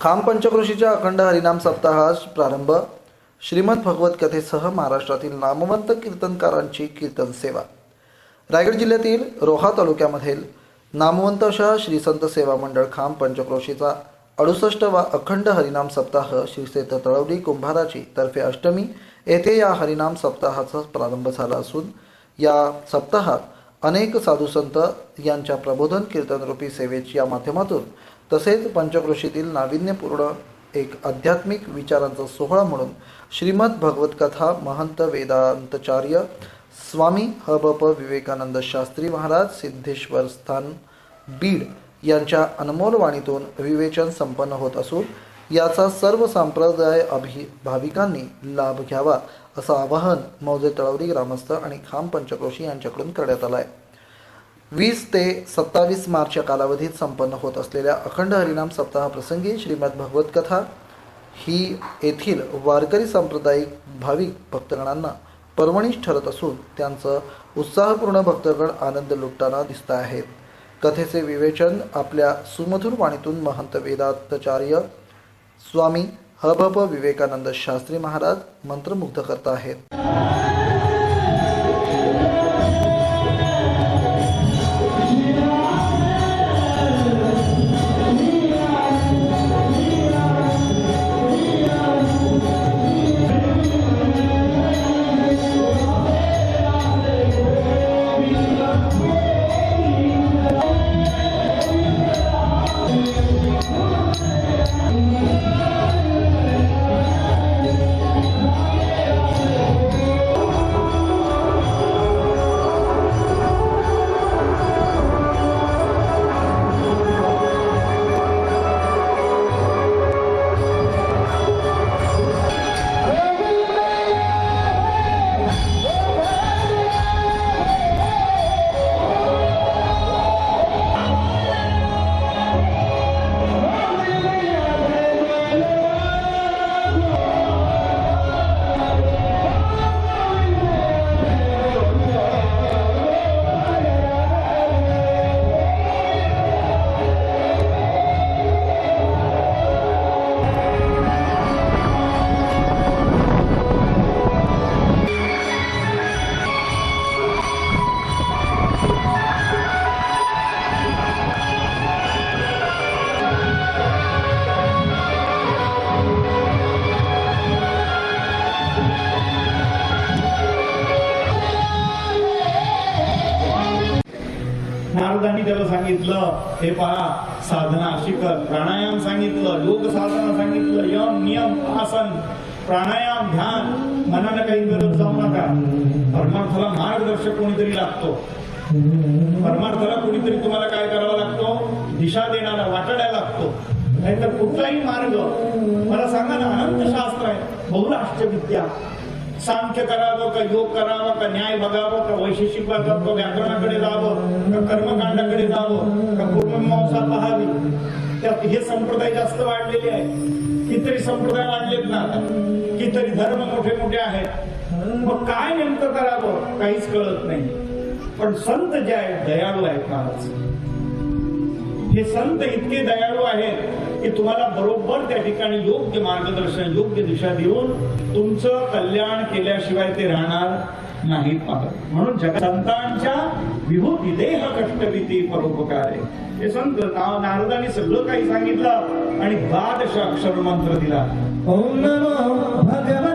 खाम पंचकृषीच्या अखंड हरिनाम सप्ताहास प्रारंभ. श्रीमद भगवत कथेसह महाराष्ट्रातील नामवंत कीर्तनकारांची कीर्तन सेवा. रायगड जिल्ह्यातील रोहा तालुक्यामधील नामवंत अशा श्री संत सेवा मंडळ खाम पंचक्रोशीचा अडुसष्टवा अखंड हरिनाम सप्ताह श्रीसेत तळवली कुंभाराची तर्फे अष्टमी येथे या हरिनाम सप्ताहाचा प्रारंभ झाला असून या सप्ताहात अनेक साधू संत यांच्या प्रबोधन कीर्तनरूपी सेवेच्या माध्यमातून तसेच पंचक्रोशीतील नाविन्यपूर्ण एक आध्यात्मिक विचारांचा सोहळा म्हणून श्रीमद भगवत कथा महंत वेदांतचार्य स्वामी हबप विवेकानंद शास्त्री महाराज सिद्धेश्वर स्थान बीड यांच्या अनमोल वाणीतून विवेचन संपन्न होत असून याचा सर्व संप्रदाय अभि भाविकांनी लाभ घ्यावा असं आवाहन मौजे तळवली ग्रामस्थ आणि खाम पंचक्रोशी यांच्याकडून करण्यात आलं आहे. वीस ते सत्तावीस मार्च या कालावधीत संपन्न होत असलेल्या अखंड हरिनाम सप्ताहाप्रसंगी श्रीमद भगवत कथा ही येथील वारकरी सांप्रदायिक भाविक भक्तगणांना पर्वणीच ठरत असून त्यांचं उत्साहपूर्ण भक्तगण आनंद लुटताना दिसत आहेत. कथेचे विवेचन आपल्या सुमधुर वाणीतून महंत वेदांताचार्य स्वामी हभप विवेकानंद शास्त्री महाराज मंत्रमुग्ध करत आहेत. महाराजांनी त्याला सांगितलं हे पहा साधना अशी प्राणायाम सांगितलं योग साधना सांगितलं यम नियम आसन प्राणायाम ध्यान. मनानं काही गरज जाऊ नका. परमार्थाला मार्गदर्शक कोणीतरी लागतो. परमार्थाला कोणीतरी तुम्हाला काय करावा लागतो? दिशा देणारा वाटाड्या लागतो. नाहीतर कुठलाही मार्ग. मला सांगा ना अनंत शास्त्र आहे. बहुराष्ट्र विद्या सांख्य करावं का योग करावा का न्याय बघावं का वैशेषिक बघावं का व्याकरणाकडे जावं का कर्मकांडाकडे जावं का कुटुंबमांसा पाहावी? त्यात हे संप्रदाय जास्त वाढलेले आहे कितीतरी संप्रदाय वाढलेत ना आता. कितीतरी धर्म मोठे मोठे आहेत. मग काय नेमकं करावं? काहीच कळत नाही. पण संत जे आहेत दयाळू आहेत महाराज. हे संत इतके दयाळू आहेत की तुम्हाला बरोबर त्या ठिकाणी योग्य मार्गदर्शन योग्य दिशा देऊन तुमचं कल्याण केल्याशिवाय ते राहणार नाहीत मात्र. म्हणून जग संतांच्या विभूती देह कष्टभीती परोपकार आहे. हे संत नाव नारदाने सगळं काही सांगितलं आणि द्वादश अक्षर मंत्र दिला. ओम नमो भगवान